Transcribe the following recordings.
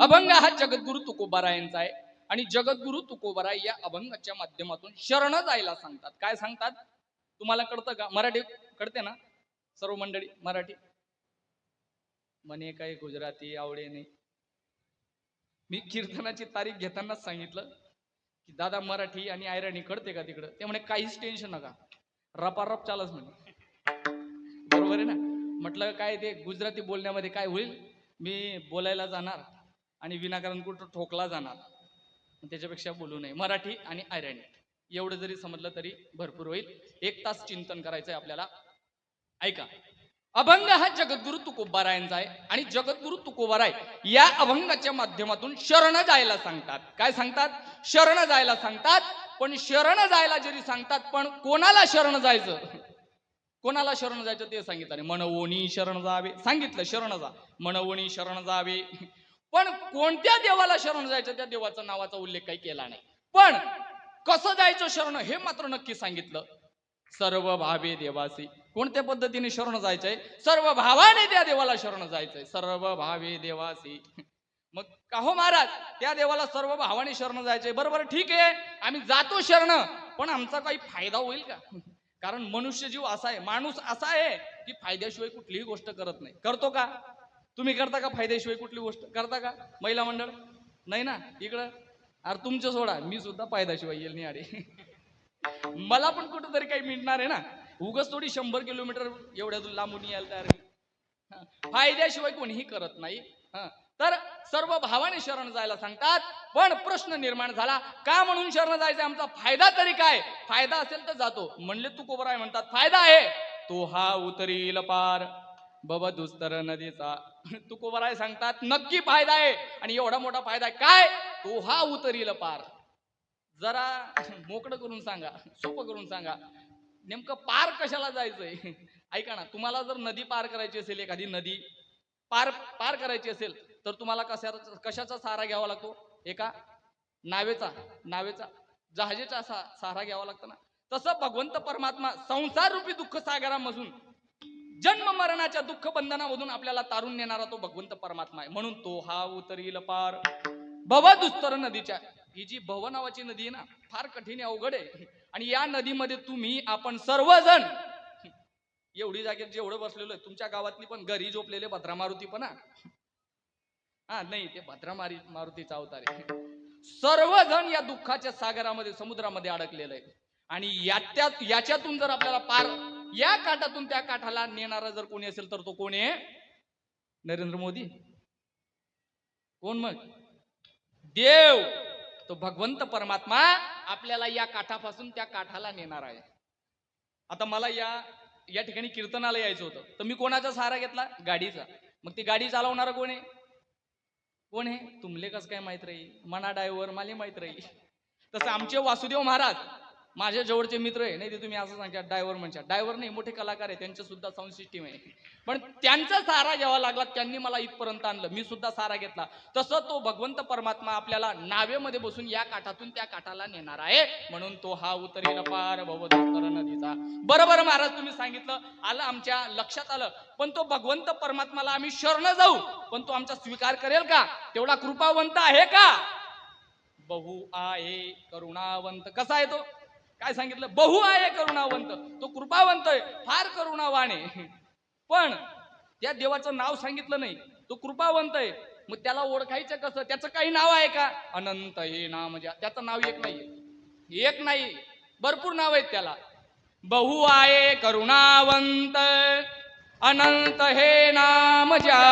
अभंग हा जगद्गुरु तुकोबारायांचा आहे. आणि जगद्गुरु तुकोबारा या अभंगाच्या माध्यमातून शरण जायला सांगतात. काय सांगतात? तुम्हाला कळतं का? मराठी कळते ना? सर्व मंडळी मराठी. म्हणे काय गुजराती आवडे नाही. मी कीर्तनाची तारीख घेतानाच सांगितलं की दादा मराठी आणि आयराणी कळते का तिकडं? ते म्हणे काहीच टेन्शन नका. रपारप चालच म्हणे. बरोबर आहे ना? म्हटलं काय ते गुजराती बोलण्यामध्ये काय होईल? मी बोलायला जाणार. आणि विनाकारण कुठं ठोकला जाणार? त्याच्यापेक्षा बोलू नये. मराठी आणि आयराणी एवढं जरी समजलं तरी भरपूर होईल. एक तास चिंतन करायचंय आपल्याला. ऐका. अभंग हा जगद्गुरु तुकोबारायांचा आहे आणि जगद्गुरु तुकोबाराय या अभंगाच्या माध्यमातून शरण जायला सांगतात. काय सांगतात? शरण जायला सांगतात. पण शरण जायला जरी सांगतात पण कोणाला शरण जायचं? कोणाला शरण जायचं ते सांगितलं नाही. शरण जावे. सांगितलं शरण जा. मनवणी शरण जावे. पण कोणत्या देवाला शरण जायचं त्या देवाचा नावाचा उल्लेख काही केला नाही. पण कसं जायचं शरण हे मात्र नक्की सांगितलं. सर्व भावे देवासी कोणत्या पद्धतीने शरण जायचंय? सर्व भावाने त्या देवाला शरण जायचंय. सर्व भावे देवासी. मग का हो महाराज? त्या देवाला सर्व भावाने शरण जायचंय. बरोबर ठीक आहे. आम्ही जातो शरण पण आमचा काही फायदा होईल का? कारण मनुष्य जीव असा आहे माणूस असा आहे की फायद्याशिवाय कुठलीही गोष्ट करत नाही. करतो का? तुम्ही करता का फायद्याशिवाय कुठली गोष्ट? करता का? महिला मंडळ? नाही ना? इकडं? अरे तुमचं सोडा. मी सुद्धा फायद्याशिवाय येईल नाही अरे मला पण कुठंतरी काही मिळणार आहे ना? उगच थोडी शंभर किलोमीटर एवढ्या लांबून यायला तयार फायद्याशिवाय कोणीही करत नाही. तर सर्व भावाने शरण जायला सांगतात पण प्रश्न निर्माण झाला. का म्हणून शरण जायचं? आमचा फायदा तरी काय? फायदा असेल तर जातो. म्हणले तू कोबराय म्हणतात फायदा आहे. तो हा उतरील पार. बब दुस्तर नदीचा तुकोबराय सांगतात नक्की फायदा आहे. आणि एवढा मोठा फायदा आहे. काय? तो हा उतरील पार. जरा मोकळं करून सांगा सोपं करून सांगा. नेमकं पार कशाला जायचंय? ऐका ना तुम्हाला जर नदी पार करायची असेल एखादी नदी पार पार करायची असेल तर तुम्हाला कशा कशाचा सहारा घ्यावा लागतो? एका नावेचा नावेचा जहाजेचा सा- सहारा घ्यावा लागतो ना? तसं भगवंत परमात्मा संसार रूपी दुःख सागरामधून जन्म मरणाच्या दुःख बंधनामधून आपल्याला तारून नेणारा तो भगवंत परमात्मा आहे. म्हणून तो हा उतरील पार. भव दुस्तर नदीच्या ही जी भव नावाची नदी आहे ना फार कठीण आहे अवघड आहे. आणि या नदीमध्ये तुम्ही आपण सर्वजण एवढी जागेत जेवढं बसलेलो आहे तुमच्या गावातली पण घरी झोपलेले भद्रा मारुती पण हा. हा, नाही ते भद्रा मारी मारुतीचा अवतार आहे. सर्वजण या दुःखाच्या सागरामध्ये समुद्रामध्ये अडकलेलं आहे. आणि याच्यात याच्यातून जर आपल्याला पार या काठातून त्या काठाला नेणारा जर कोणी असेल तर तो कोण आहे? नरेंद्र मोदी. कोण मग? देव. तो भगवंत परमात्मा आपल्याला या काठापासून त्या काठाला नेणार आहे. आता मला या या ठिकाणी कीर्तनाला यायचं होतं. तर मी कोणाचा सहारा घेतला? गाडीचा. मग ती गाडी चालवणारा कोण आहे? कोण आहे? तुमले कस काय माहीत राहील मना डायव्हर माले माहीत राहील तसं आमचे वासुदेव महाराज माझ्या जवळचे मित्र आहे नाही ते तुम्ही असं सांगता डायव्हर म्हणता डायव्हर नाही मोठे कलाकार आहे त्यांच्या सुद्धा साऊंड सिस्टीम आहे. पण त्यांचा सहारा जेव्हा लागला त्यांनी मला इथपर्यंत आणलं. मी सुद्धा सहारा घेतला. तसं तो भगवंत परमात्मा आपल्याला नावेमध्ये बसून या काठातून त्या काठाला नेणार आहे. म्हणून तो हा उतरील पार भवदुस्तर नदीचा. बरोबर महाराज तुम्ही सांगितलं आलं आमच्या लक्षात आलं. पण तो भगवंत परमात्माला आम्ही शरण जाऊ. पण तो आमचा स्वीकार करेल का? तेवढा कृपावंत आहे का? बहु आहे करुणावंत. कसा आहे तो? काय सांगितलं? बहु आहे करुणावंत. तो कृपावंत आहे फार करुणावान आहे पण त्या देवाचं नाव सांगितलं नाही. तो कृपावंत आहे. मग त्याला ओळखायचं कसं? त्याचं काही नाव आहे का? अनंत हे नाम म्हणजे त्याचं नाव एक नाही एक नाही. भरपूर नाव आहेत त्याला. बहु आहे करुणावंत अनंत हे नाम ज्या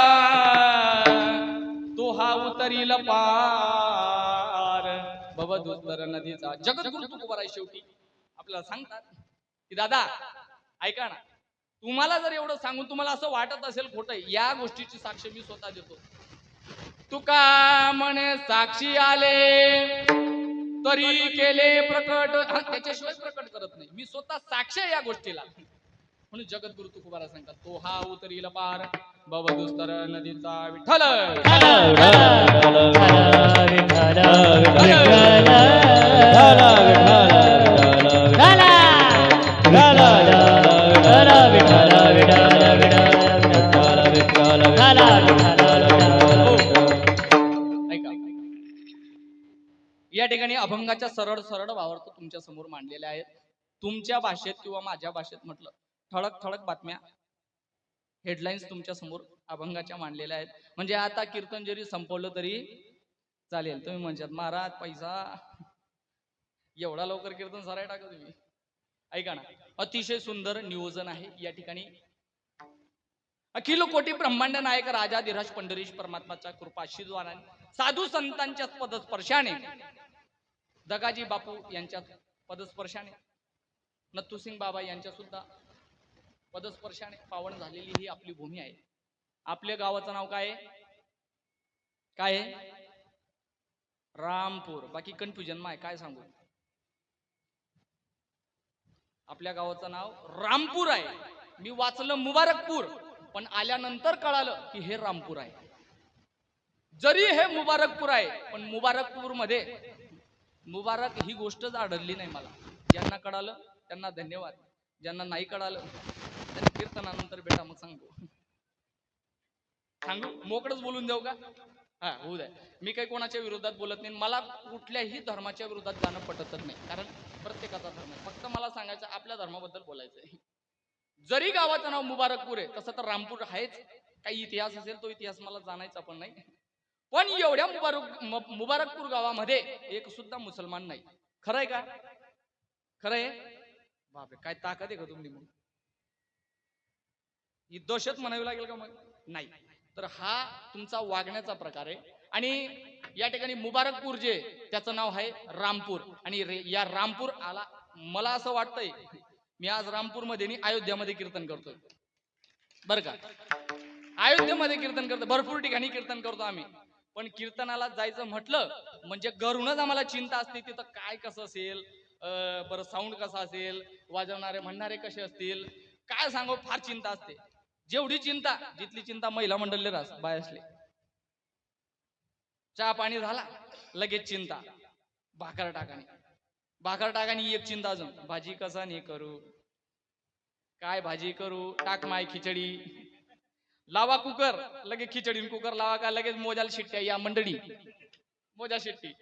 तो हा उतरील पार. भवदुस्तर नदीचा. जगद्गुरु तुकोबाराय शेवटी. आपल्याला सांगतात की दादा ऐका ना तुम्हाला जर एवढं सांगून तुम्हाला असं वाटत असेल खोटं या गोष्टीची साक्ष मी स्वतः देतो तुका म्हणे साक्षी आले तरी केले प्रकट त्याच्याशिवाय प्रकट करत नाही मी स्वतः साक्ष या गोष्टीला म्हणून जगद्गुरु तुकोबारा सांगतात तो हा उतरील पार भवदुस्तर नदीचा विठ्ठल या ठिकाणी अभंगाच्या सरळ सरळ वावरतो तुमच्यासमोर मांडलेल्या आहेत. तुमच्या भाषेत किंवा माझ्या भाषेत म्हटलं ठळक ठळक बातम्या हेडलाईन्स तुमच्यासमोर अभंगाच्या मांडलेल्या आहेत. म्हणजे आता कीर्तन जरी संपवलं तरी चालेल. तुम्ही म्हणतात महाराज पैसा. एवढा लवकर कीर्तन सराय टाका तुम्ही. ऐका ना. अतिशय सुंदर नियोजन आहे या ठिकाणी. अखिल कोटी ब्रह्मांड नायक राजा धीराज पंढरीश परमात्माच्या कृपाशीद्वाराने साधू संतांच्या पदस्पर्शाने दगाजी बापू यांच्या पदस्पर्शाने नत्तुसिंग बाबा यांच्या सुद्धा पदस्पर्शाने पावन झालेली ही आपली भूमी आहे. आपल्या गावाचं नाव काय आहे? काय आहे? रामपूर. बाकी कन्फ्युजन माय काय सांगू? आपल्या गावाचं नाव रामपूर आहे. मी वाचलं मुबारकपूर. पण आल्यानंतर कळालं की हे रामपूर आहे. जरी हे मुबारकपूर आहे पण मुबारकपूरमध्ये मुबारक ही गोष्टच आढळली नाही मला. ज्यांना कळालं त्यांना धन्यवाद. ज्यांना नाही कळालं त्यांना कीर्तनानंतर बेटा मग सांगतो सांगू? मोकळच बोलून देऊ का? हा होऊ द्या. मी काही कोणाच्या विरोधात बोलत नाही. मला कुठल्याही धर्माच्या विरोधात जाणं पटतच नाही. कारण प्रत्येकाचा धर्म आहे. फक्त मला सांगायचं आपल्या धर्माबद्दल बोलायचं आहे जरी गावाचं नाव मुबारकपूर आहे तसं तर रामपूर आहेच. काही इतिहास असेल तो इतिहास मला जाणायचा पण नाही. पण एवढ्या मुबारक मुबारकपूर गावामध्ये एक सुद्धा मुसलमान नाही. खरंय का? खरंय? बापरे काय ताकद आहे का तुम्ही मग? ही दहशत म्हणावी लागेल का मग? नाही. तर हा तुमचा वागण्याचा प्रकार आहे. आणि या ठिकाणी मुबारकपूर जे त्याचं नाव आहे रामपूर. आणि या रामपूर आला मला असं वाटतंय मी आज रामपूरमध्ये आणि अयोध्यामध्ये कीर्तन करतोय. बर का? अयोध्येमध्ये कीर्तन करतो भरपूर ठिकाणी कीर्तन करतो आम्ही. पण कीर्तनाला जायचं म्हटलं म्हणजे घरूनच आम्हाला चिंता असते तिथं काय कसं असेल अं, बरं साऊंड कसा असेल वाजवणारे म्हणणारे कसे असतील काय सांगू फार चिंता असते. जेवढी चिंता जिथली चिंता महिला मंडळले रास बाय असले. चहा पाणी झाला लगेच चिंता. भाकर टाकाने. भाकर टाकानी एक चिंता अजून. भाजी कसा नाही करू? काय भाजी करू? टाक माय खिचडी. लावा कुकर. लगेच खिचडी कुकर लावा का? लगेच मोजाल शिट्ट्या या मंडळी. मोजा शिट्टी.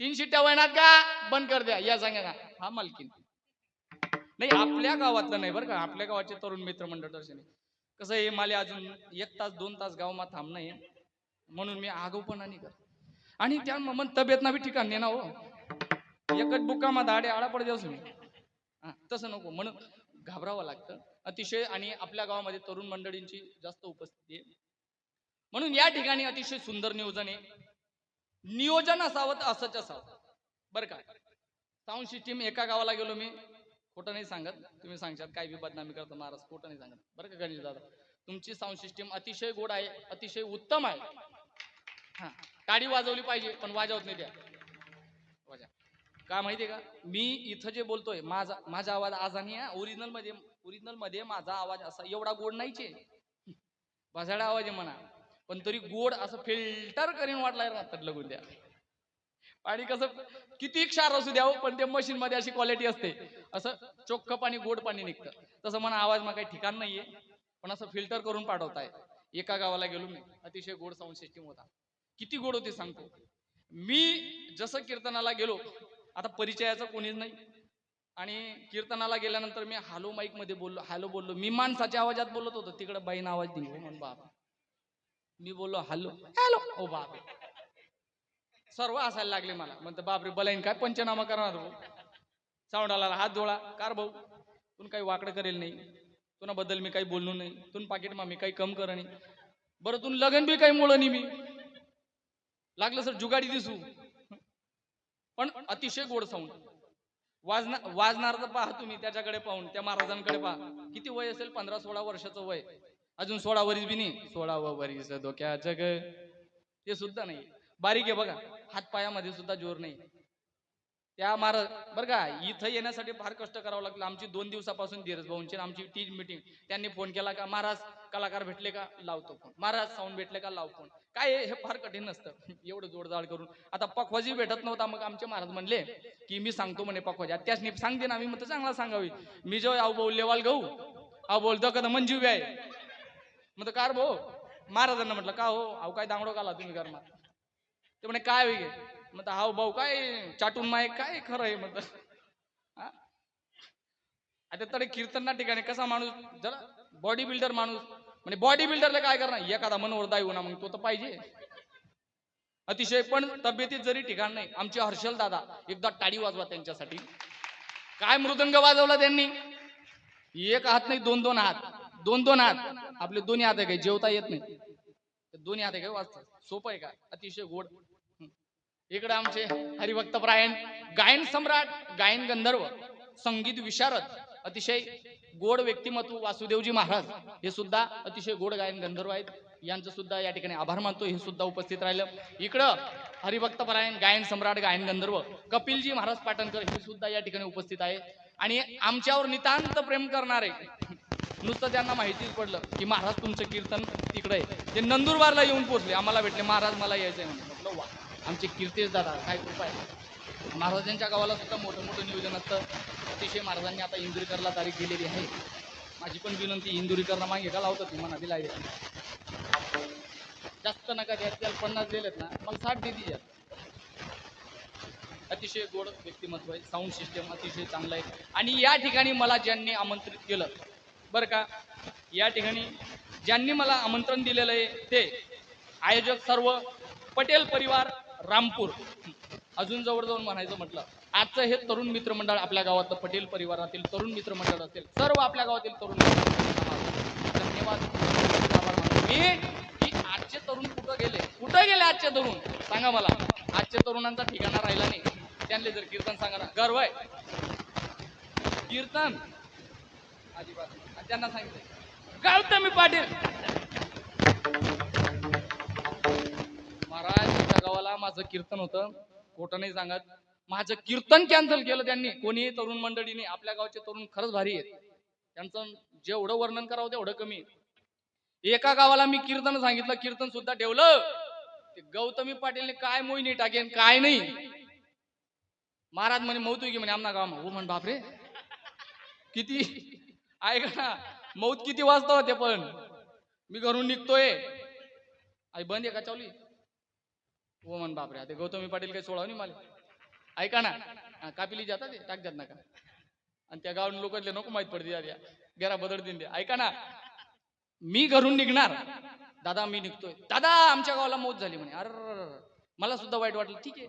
तीन शिट्ट्या वळणार का? बंद कर द्या. या सांगा ना हा मालकीन. नाही आपल्या गावातलं नाही बरं का. आपल्या गावाचे तरुण मित्र मंडळ दर्शन. कसं हे मला अजून एक तास दोन तास गावमा थांब नाही. म्हणून मी आगाऊपणा नाही कर आणि त्या मग तब्येत ना बी ठिकाण नाही ना हो. एकच बुक्कामा दाडे आडा पड जाऊस तसं नको. म्हणून घाबरावं लागतं. अतिशय आणि आपल्या गावामध्ये तरुण मंडळींची जास्त उपस्थिती आहे. म्हणून या ठिकाणी अतिशय सुंदर नियोजन आहे. नियोजन असावं तर असंच असावं. बरं का? साऊंड सिस्टीम एका गावाला गेलो मी. खोटं नाही सांगत. तुम्ही सांगशात काय बी बदनामी करतो महाराज खोटं नाही सांगत. बरं का गणेश दादा? तुमची साऊंड सिस्टीम अतिशय गोड आहे अतिशय उत्तम आहे. हा टाळी वाजवली पाहिजे पण वाजवत नाही त्या. का माहितीये का? मी इथं जे बोलतोय माझा माझा आवाज आजानी आणि ओरिजिनलमध्ये ओरिजिनलमध्ये माझा आवाज असा एवढा गोड नाहीचे. भासाडा आवाज आहे म्हणा. पण तरी गोड असं फिल्टर करीन वाटलाय राहतात लगून द्या. आणि कसं किती क्षार असू द्यावं हो, पण ते मशीन मध्ये अशी क्वालिटी असते. असं चोख्ख पाणी गोड पाणी निघतं. तसं म्हणा आवाज मग काही ठिकाण नाहीये पण असं फिल्टर करून पाठवताय. एका गावाला गेलो मी अतिशय गोड साऊंड सिस्टीम होता. किती गोड होते सांगतो. मी जसं कीर्तनाला गेलो आता परिचयाचं कोणीच नाही. आणि कीर्तनाला गेल्यानंतर मी हॅलो माईकमध्ये बोललो हॅलो बोललो. मी माणसाच्या आवाजात बोलत होतो तिकडे बाईन आवाज दिली हो म्हण बाप. मी बोललो हॅलो. हॅलो. ओ बाप सर्व असायला लागले मला. म्हणतो बापरे बलाईन काय पंचनामा करणार हो? भाऊ साऊंडाला हात धोळा कार भाऊ तुन काही वाकडं करेल नाही. तुना बद्दल मी काही बोललो नाही. तुन पाकिट मा मी काही कम कर नाही. बरं तुन लगन बी काही मुळं नाही मी. लागलं सर जुगाडी दिसू. पण अतिशय गोड साऊंड वाजना वाजणार तर पहा तुम्ही त्याच्याकडे पाहून त्या महाराजांकडे पहा. किती वय असेल? पंधरा सोळा वर्षाचं वय. अजून सोळा वरीस बी नाही. सोळा वरीस डोक्याचं ग ते सुद्धा नाही. बारीक आहे बघा. हात पायामध्ये सुद्धा जोर नाही. त्या महाराज बरं का इथं येण्यासाठी फार कष्ट करावं लागलं. आमची दोन दिवसापासून धीरज भाऊंची आमची टीम मिटिंग त्यांनी फोन केला का महाराज कलाकार भेटले का? लावतो फोन महाराज साऊंड भेटले का? लाव फोन काय हे फार कठीण नसतं. एवढं जोडजाड करून. आता पखवाजी भेटत नव्हता मग आमचे महाराज म्हणले की मी सांगतो म्हणे पखवाजी त्याच सांगते ना मी म्हणतो चांगला सांगावी. मी जो आऊ बोल लेवाल गहू आऊ बोलतो का मंजू आहे म्हणतो कार भाऊ महाराजांना म्हटलं का हो अहो काय दांगडो काला तुम्ही करणार ते म्हणे काय वेगळे म्हणता हाव भाऊ काय चाटून माय काय खरं आहे म्हणत? आता तडे कीर्तन ठिकाणी कसा माणूस जरा बॉडी बिल्डर माणूस म्हणजे बॉडी बिल्डरला काय करणार? एखादा मनोवर दाई होणार मग तो तर पाहिजे. अतिशय पण तब्येतीत जरी ठिकाण नाही आमचे हर्षल दादा एकदा टाळी वाजवा त्यांच्यासाठी. काय मृदंग वाजवला त्यांनी? एक हात नाही दोन दोन हात. दोन दोन हात. आपले दोन्ही हात आहे काय जेवता येत नाही. दोन्ही हात आहे काय वाजतात. सोपं आहे का? अतिशय गोड. इकडे आमचे हरिभक्त प्रायण गायन सम्राट गायन गंधर्व संगीत विशारद अतिशय गोड व्यक्तिमत्व वासुदेवजी महाराज हे सुद्धा अतिशय गोड गायन गंधर्व आहेत. यांचं सुद्धा या ठिकाणी आभार मानतो हे सुद्धा उपस्थित राहिलं. इकडं हरिभक्त परायण गायन सम्राट गायन गंधर्व कपिलजी महाराज पाटणकर हे सुद्धा या ठिकाणी उपस्थित आहे. आणि आमच्यावर नितांत प्रेम करणारे नुसतं त्यांना माहितीच पडलं की महाराज तुमचं कीर्तन तिकडे आहे. ते नंदुरबारला येऊन पोचले आम्हाला भेटले महाराज मला यायचंय म्हणून. म्हटलं वा आमचे कीर्तीस दादा काय कृपा आहे महाराजांच्या गावाला सुद्धा मोठं मोठं नियोजन असतं. अतिशय महाराजांनी आता इंदुरीकरला तारीख दिलेली आहे. माझी पण विनंती इंदुरीकरला मागे का लावतात ती मना दिला जास्त नका द्या त्याला पन्नास दिलेत ना मला साठ दे द्या. अतिशय गोड व्यक्तिमत्व आहे साऊंड सिस्टम अतिशय चांगलं आहे. आणि या ठिकाणी मला ज्यांनी आमंत्रित केलं बरं का? या ठिकाणी ज्यांनी मला आमंत्रण दिलेलं आहे ते आयोजक सर्व पटेल परिवार रामपूर. अजून जवळजवळ म्हणायचं म्हटलं आजचं हे तरुण मित्रमंडळ आपल्या गावातलं पटेल परिवारातील तरुण मित्रमंडळ असेल सर्व आपल्या गावातील तरुण धन्यवाद. मी की आजचे तरुण कुठं गेले? कुठं गेले आजचे तरुण? सांगा मला. आजच्या तरुणांचा ठिकाणा राहिला नाही. त्यांनी जर कीर्तन सांगा ना. गर्व आहे. कीर्तन? अजिबात त्यांना सांगितलं गौतमी पाटील. महाराज गावाला माझं कीर्तन होतं. खोटं नाही सांगत. माझं कीर्तन कॅन्सल केलं त्यांनी. कोणी तरुण मंडळीने आपल्या गावचे तरुण खरंच भारी आहेत. त्यांचं जेवढं वर्णन करावं तेवढं कमी एका गावाला मी कीर्तन सांगितलं कीर्तन सुद्धा ठेवलं. ते गौतमी पाटीलने काय मोहिनी टाकेन काय नाही. महाराज म्हणे मौत की म्हणे आमना गाव हो म्हण बापरे. किती? ऐका ना मौत किती वाजता होते पण. मी घरून निघतोय. आई बंद आहे का चावली? हो म्हण बापरे आता गौतमी पाटील काही सोळा नाही मला. ऐका ना. कापिली जातात ते टाक जात नका. आणि त्या गावून लोकांले नको माहीत पडते द्या गेरा बदल दिन दे. ऐका ना. मी घरून निघणार. दादा मी निघतोय. दादा आमच्या गावाला मौत झाली म्हणे. अरे मला सुद्धा वाईट वाटलं. ठीक आहे.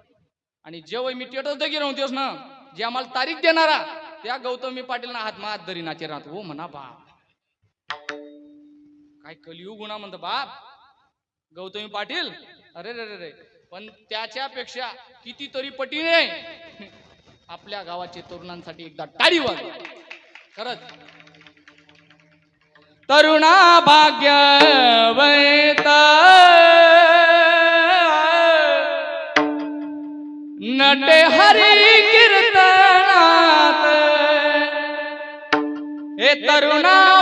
आणि जेव्हा मी टेटच दगी राहतेस ना जे आम्हाला तारीख देणारा त्या गौतमी पाटील ना हात मात दरी नाचे राहत हो म्हणा बाप. काय कलियुग गुन्हा म्हणतो बाप. गौतमी पाटील. अरे रे रे रे. पण त्याच्यापेक्षा कितीतरी पटीने आपल्या गावाचे तरुणांसाठी एकदा टाळी वाजवा खरंच. तरुणा भाग्यवैता नटे हरी कीर्तनात. हे तरुणा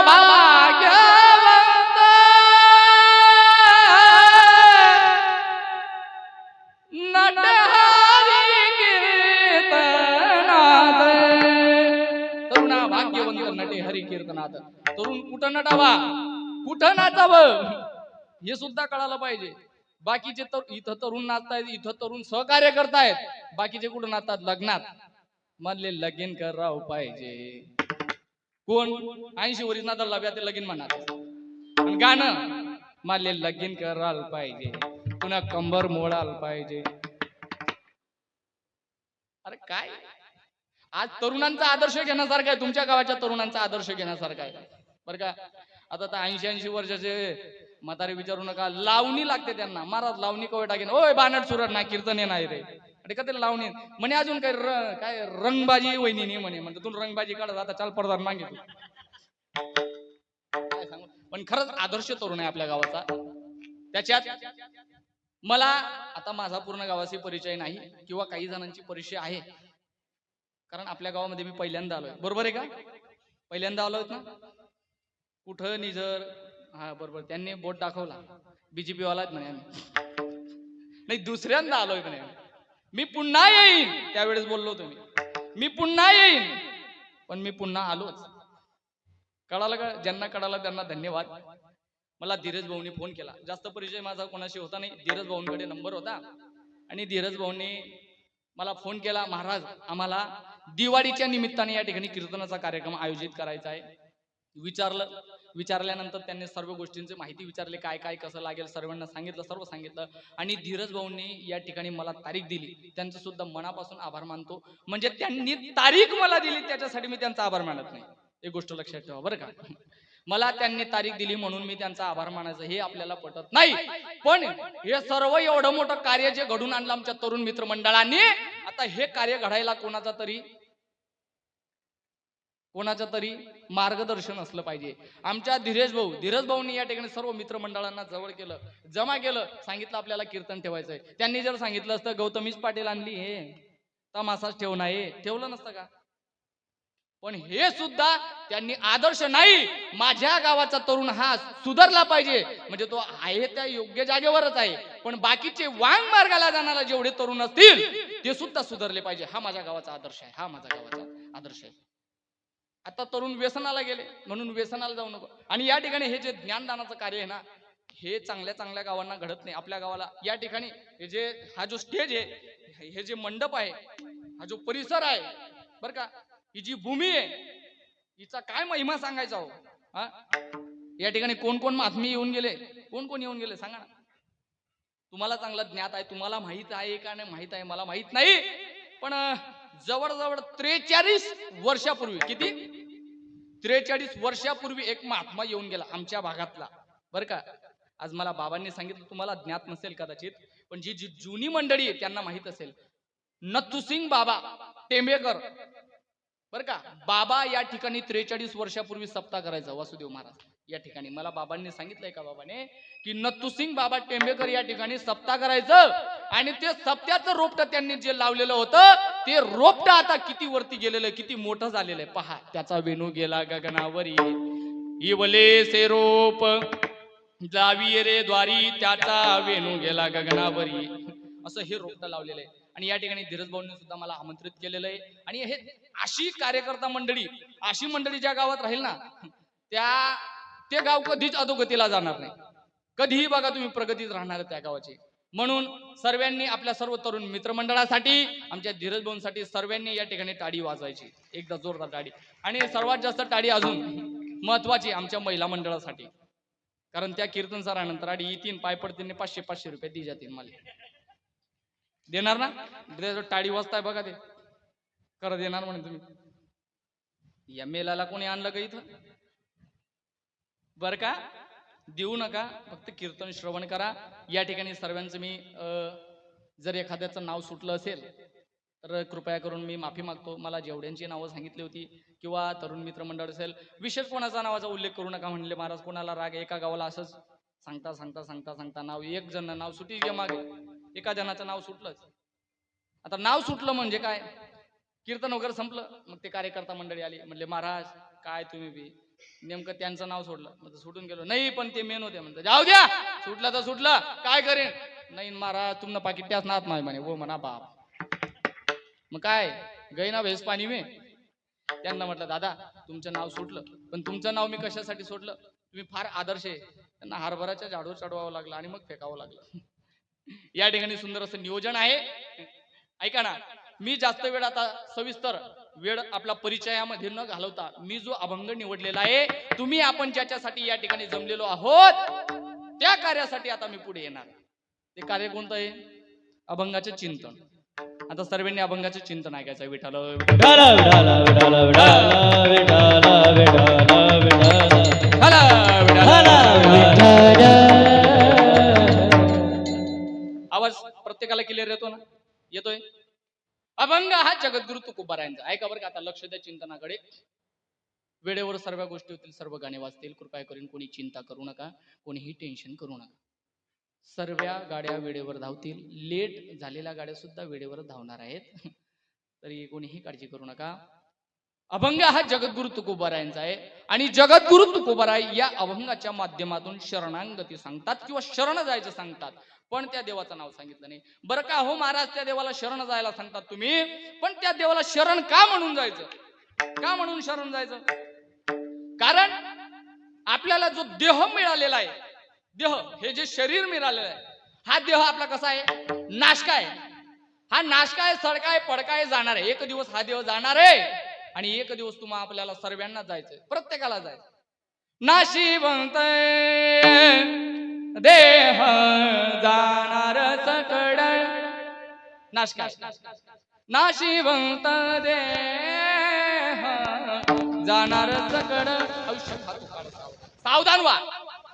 कुठं नटावा? कुठं नाचावं? हे सुद्धा कळालं पाहिजे. बाकीचे तर इथं तरुण नाचतायत इथं तरुण सहकार्य करतायत. बाकीचे कुठं नाचतात? लग्नात. म्हणले लगीन करावं पाहिजे. कोण? ऐंशी वरीस नाचा लव्या ते लगीन म्हणणार गाणं मानले लगीन कराल पाहिजे. पुन्हा कंबर मोडाल पाहिजे. अरे काय? आज तरुणांचा आदर्श घेण्यासारखा आहे तुमच्या गावाच्या तरुणांचा आदर्श घेण्यासारखा आहे. बरं का? आता तर ऐंशी ऐंशी वर्षाचे म्हातारे विचारू नका. लावणी लागते त्यांना. महाराज लावणी कवय टाकेन. ओय बानट सुरट ना कीर्तन ये नाही रे. अरे का ते लावणी? म्हणे अजून काय काय रंगबाजी वहिनी नाही म्हणे. म्हणतो तू रंगबाजी काढत आता चाल पडदार मागे तू. काय सांगू? पण खरंच आदर्श तरुण आहे आपल्या गावाचा. त्याच्यात मला आता माझा पूर्ण गावाशी परिचय नाही किंवा काही जणांची परिचय आहे. कारण आपल्या गावामध्ये मी पहिल्यांदा आलोय. बरोबर आहे का? पहिल्यांदा आलोय ना? कुठं निझर हा बरोबर त्यांनी बोट दाखवला. बीजेपी वालाच म्हणे आम्ही. नाही दुसऱ्यांदा आलोय म्हणे मी पुन्हा येईन त्यावेळेस बोललो होतो मी. मी पुन्हा येईन पण मी पुन्हा आलोच. कळालं का? ज्यांना कळालं त्यांना धन्यवाद. मला धीरज भाऊनी फोन केला. जास्त परिचय माझा कोणाशी होता नाही. धीरज भाऊंकडे नंबर होता. आणि धीरज भाऊंनी मला फोन केला महाराज आम्हाला दिवाळीच्या निमित्ताने या ठिकाणी कीर्तनाचा कार्यक्रम आयोजित करायचा आहे. विचारलं विचारल्यानंतर त्यांनी सर्व गोष्टींची माहिती विचारली काय काय कसं लागेल सर्वांना सांगितलं सर्व सांगितलं. आणि धीरज भाऊंनी या ठिकाणी मला तारीख दिली. त्यांचं सुद्धा मनापासून आभार मानतो. म्हणजे त्यांनी तारीख मला दिली त्याच्यासाठी मी त्यांचा आभार मानत नाही. एक गोष्ट लक्षात ठेवा बरं का? मला त्यांनी तारीख दिली म्हणून मी त्यांचा आभार मानायचं हे आपल्याला पटत नाही. पण हे सर्व एवढं मोठं कार्य जे घडून आणलं आमच्या तरुण मित्रमंडळाने आता हे कार्य घडायला कोणाचा तरी कोणाचं तरी मार्गदर्शन असलं पाहिजे. आमच्या धीरज भाऊ धीरज भाऊनी या ठिकाणी सर्व मित्रमंडळांना जवळ केलं. जमा केलं. सांगितलं आपल्याला कीर्तन ठेवायचंय. त्यांनी जर सांगितलं असतं गौतमीच पाटील आणली हे. तमासाच ठेवून हे. ठेवलं नसतं का? पण हे सुद्धा त्यांनी आदर्श नाही. माझ्या गावाचा तरुण हा सुधारला पाहिजे. म्हणजे तो आहे त्या योग्य जागेवरच आहे. पण बाकीचे वांग मार्गाला जाणारा जेवढे तरुण असतील ते सुद्धा सुधारले पाहिजे. हा माझ्या गावाचा आदर्श आहे. हा माझ्या गावाचा आदर्श आहे. आता तरुण व्यसनाला गेले म्हणून व्यसनाला जाऊ नको. आणि या ठिकाणी हे जे ज्ञानदानाचं कार्य आहे ना हे चांगल्या चांगल्या गावांना घडत नाही. आपल्या गावाला या ठिकाणी हे जे हा जो स्टेज आहे हे जे मंडप आहे हा जो परिसर आहे बर का ही जी भूमी आहे हिचा काय महिमा सांगायचा हो? हा? या ठिकाणी कोण कोण महात्मी येऊन गेले? कोण कोण येऊन गेले? सांगा ना. तुम्हाला चांगलं ज्ञात आहे तुम्हाला माहीत आहे का नाही माहीत आहे? मला माहीत नाही. पण जवळजवळ त्रेचाळीस वर्षापूर्वी किती? त्रेचाळीस वर्षापूर्वी एक महात्मा येऊन गेला आमच्या भागातला. बरं का? आज मला बाबांनी सांगितलं तुम्हाला ज्ञात नसेल कदाचित पण जी जी जुनी मंडळी आहे त्यांना माहीत असेल. नथुसिंग बाबा टेंबेकर. बर का? बाबा या ठिकाणी त्रेचाळीस वर्षापूर्वी सप्ताह करायचा वासुदेव महाराज. या ठिकाणी. मला बाबांनी सांगितलंय का बाबाने? की नथुसिंग बाबा टेंबेकर या ठिकाणी सप्ताह करायचं आणि ते सप्त्याचं रोपट त्यांनी जे लावलेलं होतं ते रोपट आता किती वरती गेलेलं आहे, किती मोठं झालेलं आहे. पहा त्याचा वेणू गेला गगनावरी. इवले से रोप जावी रे द्वारी त्याचा वेणू गेला गगनावरी. असं हे रोपट लावलेलं आहे. आणि या ठिकाणी धीरज भाऊंनी सुद्धा मला आमंत्रित केलेलं आहे. आणि हे अशी कार्यकर्ता मंडळी अशी मंडळी ज्या गावात राहील ना त्या ते गाव कधीच अधोगतीला जाणार नाही. कधीही बघा तुम्ही प्रगतीत राहणार त्या गावाची. म्हणून सर्वांनी आपल्या सर्व तरुण मित्रमंडळासाठी आमच्या धीरज भाऊंसाठी सर्वांनी या ठिकाणी टाळी वाजवायची. एकदा जोरदार टाळी. आणि सर्वात जास्त टाळी अजून महत्वाची आमच्या महिला मंडळासाठी. कारण त्या कीर्तन सरानंतर आधी येतील पाय पडतील पाचशे पाचशे रुपये दि जातील मला. देणार ना? टाळी वाजताय बघा ते. करा देणार म्हणे तुम्ही. या मेलाला कोणी आणलं का इथं? बर का? देऊ नका फक्त कीर्तन श्रवण करा. या ठिकाणी सर्वांचं मी जर एखाद्याचं नाव सुटलं असेल तर कृपया करून मी माफी मागतो. मला जेवढ्यांची नावं सांगितली होती किंवा तरुण मित्र मंडळ असेल विशेष कोणाचा नावाचा उल्लेख करू नका म्हणले महाराज. कोणाला राग एका गावाला असंच सांगता सांगता सांगता सांगता नाव एक जण नाव सुटी गे मागे. एका जणाचं नाव सुटलंच. आता नाव सुटलं म्हणजे काय? कीर्तन वगैरे संपलं मग ते कार्यकर्ता मंडळी आली म्हणले महाराज काय तुम्ही बी नेमकं त्यांचं नाव सोडलं. मग सुटून गेलो. नाही पण ते मेन होते म्हणतात. जाऊ द्या सुटलं तर सुटलं. काय करेन? नाही महाराज तुमनं पाकिट त्याच नात नाही म्हणे. हो म्हणा बाप. मग काय? गई ना भेस पाणी मी त्यांना म्हटलं दादा तुमचं नाव सुटलं. पण तुमचं नाव मी कशासाठी सोडलं? तुम्ही फार आदर्श आहे. त्यांना हरभराच्या झाडूवर चढवावं लागलं आणि मग फेकावं लागलं. या ठिकाणी सुंदर असं नियोजन आहे. ऐका ना मी जास्त वेळ आता सविस्तर वेळ आपला परिचयामध्ये न घालवता मी जो अभंग निवडलेला आहे तुम्ही आपण ज्याच्यासाठी या ठिकाणी जमलेलो आहोत त्या कार्यासाठी आता मी पुढे येणार ते कार्य कोणतं आहे अभंगाचे चिंतन आता सर्वांनी अभंगाचे चिंतन ऐकायचं विठाल आवाज प्रत्येकाला क्लिअर येतो ना येतोय अभंग हा जगद्गुरु तुकोबारायांचा ऐका बरं का आता लक्ष द्या चिंतनाकडे. वेळेवर सर्व गोष्टी होतील सर्व गाणे वाजतील. कृपया करून कोणी चिंता करू नका कोणीही टेन्शन करू नका. सर्व गाड्या वेळेवर धावतील. लेट झालेल्या गाड्या सुद्धा वेळेवर धावणार आहेत. तरी कोणीही काळजी करू नका. अभंग हा जगद्गुरु तुकोबारायांचा आहे. आणि जगद्गुरु तुकोबाराय या अभंगाच्या माध्यमातून शरणांगती सांगतात किंवा शरण जायचं सांगतात. पण त्या देवाचं नाव सांगितलं नाही. बरं का हो महाराज त्या देवाला शरण जायला सांगतात तुम्ही? पण त्या देवाला शरण का म्हणून जायचं? का म्हणून शरण जायचं? कारण आपल्याला जो देह मिळालेला आहे देह हे जे शरीर मिळालेलं आहे हा देह आपला कसा आहे? नाशका आहे. हा नाशकाय सडकाय आहे जाणार आहे. एक दिवस हा देह जाणार आहे आणि एक दिवस तुम्हा आपल्याला सर्वांना जायचंय प्रत्येकाला जायचं नाशिवंत देह जाणार सकड नाशकाय नाशिवंत देह जाणार सकड सावधान वा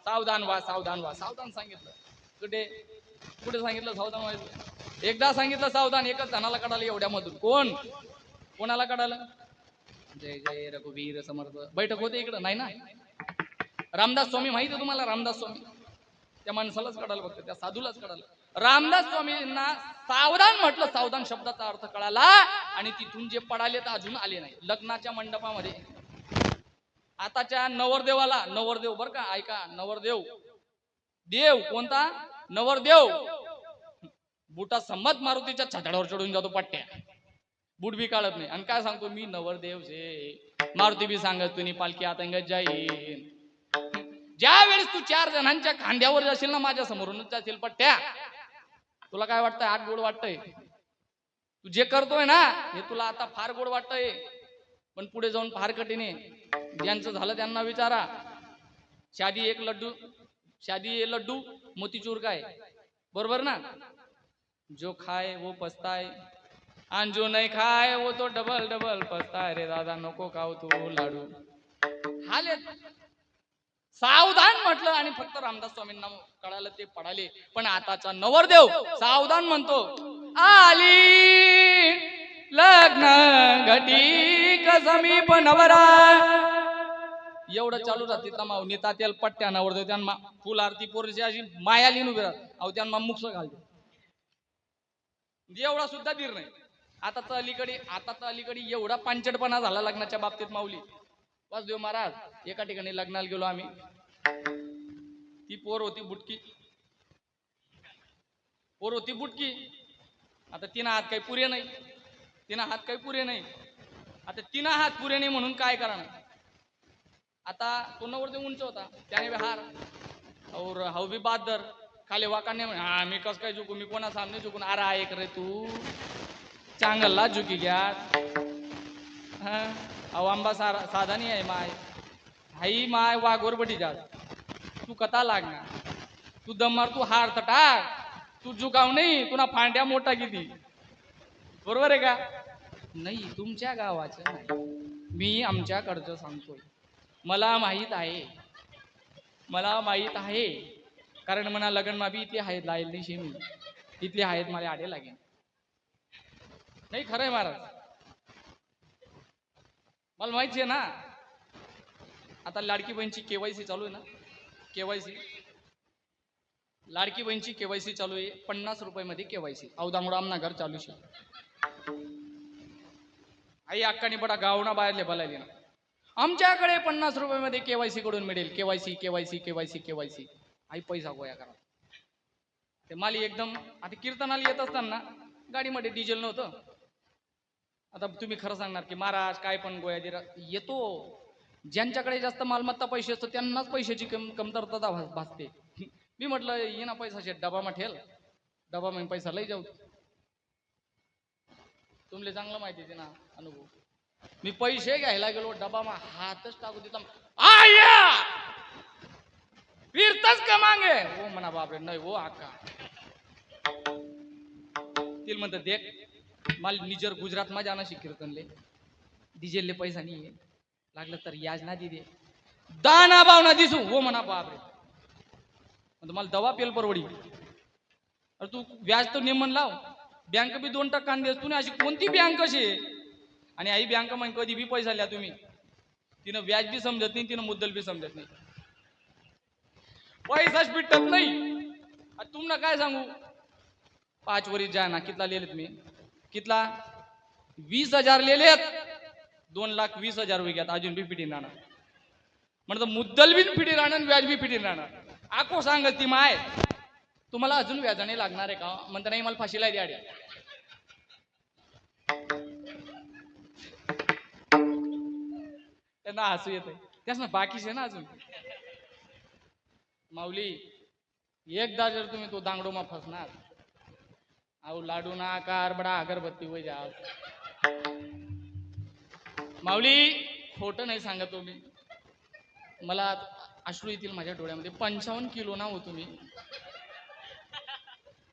सावधान वा सावधान वा सावधान सांगितलं. कुठे? कुठे सांगितलं? सावधान व्हायचं. एकदा सांगितलं सावधान एकच जणाला कडालं एवढ्या मधून. कोण? कोणाला कडालं जय जय रघुवीर समर्थ. बैठक होते इकडं. नाही ना? रामदास स्वामी माहिती तुम्हाला? रामदास स्वामी. त्या माणसालाच कळालं फक्त त्या साधूलाच कळालं. रामदास स्वामींना सावधान म्हटलं सावधान शब्दाचा अर्थ कळाला आणि तिथून जे पडाले तर अजून आले नाही. लग्नाच्या मंडपामध्ये. आताच्या नवरदेवाला नवरदेव बर का ऐका नवरदेव. देव कोणता? नवरदेव. बुटा संमत मारुतीच्या छाताडावर चढून जातो पट्ट्या. बुट बी काढत नाही. आणि काय सांगतो मी? नवरदेव से मारुती बी सांगत तुम्ही पालखी आतंगात जाईन. ज्या वेळेस तू चार जणांच्या खांद्यावर जाशील ना माझ्या समोरूनच जाशील पट्ट्या. तुला काय वाटतंय? आठ गोड वाटतंय? तू जे करतोय ना हे तुला आता फार गोड वाटतंय. पण पुढे जाऊन फार कठीण आहे. ज्यांचं झालं त्यांना विचारा. शादी एक लड्डू शादी ये लड्डू मोतीचूर काय? बरोबर ना? जो खाय वो पस्ताय आणि जो नाही खाय वो तो डबल डबल पस्ताय रे दादा नको खाऊ तू लाडू. हाल सावधान म्हटलं आणि फक्त रामदास स्वामींना कळालं ते पडाले. पण आताचा नवरदेव सावधान म्हणतो आली लग्न घटी समीप नवरा. एवढं चालू राहते तमाव नेता तेल पट्ट्या नवरदेव त्यांना फुल आरती पोरची अशी मायालीन उभी राहत. अहो त्यांना मुक्स घालते. एवढा सुद्धा धीर नाही. आता तर अलीकडे आता तर अलीकडे एवढा पांचटपणा झाला लग्नाच्या बाबतीत माऊली. वासदेव महाराज एका ठिकाणी लग्नाला गेलो आम्ही. ती पोर होती बुटकी. पोर होती बुटकी. आता तिनं हात काही पुरे नाही. तिनं हात काही पुरे नाही. आता तिनं हात पुरे नाही म्हणून काय करणार? आता तो नवरते उंच होता. त्याने हार. और हाऊ बी बहादर. खाली वाकाने म्हणे हा मी कस काय झुकू? मी कोणा सामने झुकून? अरे ऐक रे तू. चांगला झुकी घ्या हा? अहो आंबा सारा साधा नाही आहे माय. हाई माय वाघोर बटी जात. तू कथा लागणार. तू दमार तू हार तर टाक तू झुकाव नाही तुला फांड्या मोठा किती. बरोबर आहे का? नाही तुमच्या गावाचं नाही. मी आमच्याकडचं सांगतोय. मला माहीत आहे. मला माहीत आहे. कारण म्हणा लग्न माबी इथे आहेत लाईल नाही शेमी इथले आहेत मला आडे लागेल नाही खरंय महाराज. मला माहिती आहे ना आता लाडकी बहीणची केवायसी चालू आहे ना केवायसी लाडकी बहीणची केवायसी चालू आहे पन्नास रुपयामध्ये केवायसी औदामुळं आमना घर चालू शे आई अक्काने बडा गावना बाहेरले बोलायले ना. आमच्याकडे पन्नास रुपयामध्ये केवायसी कडून मिळेल. केवायसी केवायसी केवायसी केवायसी आई पैसा गोया करा. ते माली एकदम आता कीर्तनाला येत असताना गाडीमध्ये डिझेल नव्हतं. आता तुम्ही खरं सांगणार की महाराज काय पण गोया दिरा येतो. ज्यांच्याकडे जास्त मालमत्ता पैसे असतो त्यांनाच पैशाची कम कमतरता भास- भासते. मी म्हटलं ये ना पैसा डबा ठेल डबा मग पैसा लई जाऊ तुमले चांगलं माहिती आहे ना अनुभव. मी पैसे घ्यायला गेलो डबा मा हातच टाकू देता आया! फिरतच का मागे? हो म्हणा बापरे नाही हो आका. तिला म्हणतं देख मला निजर गुजरात मा जाणं कीर्तनले डिझेलले पैसा नाही आहे. लागलं तर याज ना दे दाना भावना दिसू. हो म्हणा बाप रे मला दवा पेल परवडी. अरे तू व्याज तर नेमन लाव हो. बँक बी दोन टक्का देस तू अशी कोणती बँक अशी? आणि आई बँक मग कधी बी पैसा लिहा तुम्ही. तिनं व्याज बी समजत नाही तिनं मुद्दल बी समजत नाही. पैसाच पिटत नाही. तुम्हाला काय सांगू? पाच वरी जा ना कितला लिहिलेत मी? कितला? वीस हजार लिहिलेत. दोन लाख वीस हजार रुपये अजून बी फिटी राहणार. म्हणतो मुद्दल बी फिटी राहणार व्याज बी फिटी राहणार. आको सांगत ती माय तुम्हाला अजून व्याजाने लागणार आहे का? म्हणता नाही मला फाशीला द्या त्यांना हसू येत त्याच ना बाकीच आहे ना अजून? माऊली एकदा जर तुम्ही तो दांगडोमा फसणार अहो लाडू ना आकार बडा अगरबत्ती वजा माऊली खोटं नाही सांगत हो तुम्ही मला अश्रू येतील माझ्या डोळ्यामध्ये. पंचावन्न किलो ना होतो मी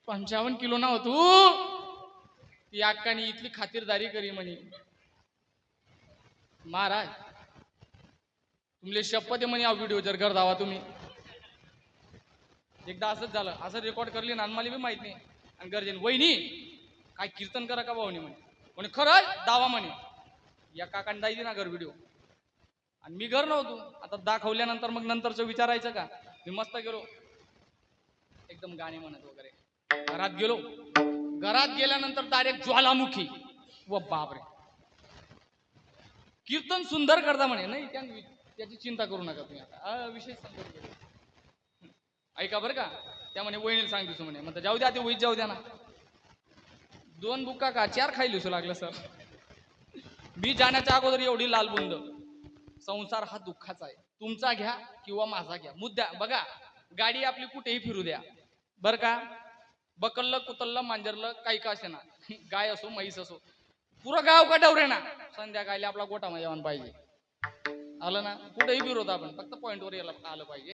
पंचावन्न किलो ना होतो ती. अक्कानी इथली खातिरदारी करी म्हणे. महाराज तुमले शपथ आहे म्हणे हा व्हिडिओ जर घर दावा तुम्ही. एकदा असंच झालं. असं रेकॉर्ड करली ना मला बी माहीत नाही. आणि गरजेन वहिनी काय कीर्तन करा का भाऊनी म्हणे? म्हणे खरंच दावा म्हणे. या काकाने जाईल ना घर व्हिडिओ आणि मी घर नव्हतो. आता दाखवल्यानंतर मग नंतरचं विचारायचं का? मी मस्त गेलो. एकदम गाणे म्हणत वगैरे. घरात गेलो. घरात गेल्यानंतर डायरेक्ट ज्वालामुखी. व बापरे. कीर्तन सुंदर करता म्हणे. नाही त्या त्याची चिंता करू नका तुम्ही आता. अ, विशेष ऐका बरं का. त्यामुळे वहिनीला सांगितलं म्हणे. म्हणतात जाऊ द्या ते वहीत जाऊ द्या ना. दोन बुक्का का चार खायला दिसू लागलं सर. मी जाण्याच्या अगोदर एवढी लालबुंद संसार हा दुःखाचा आहे. तुमचा घ्या किंवा माझा घ्या. मुद्दा बघा गाडी आपली कुठेही फिरू द्या. बर का? बकल्ल कुतल्ल मांजरलं काही का असे ना गाय असो म्हैस असो. पुरं गाव का डवरे ना? संध्याकाळी आपला गोटा जेवण पाहिजे. आलं ना? कुठेही फिरवतो आपण. फक्त पॉईंटवर यायला आलं पाहिजे.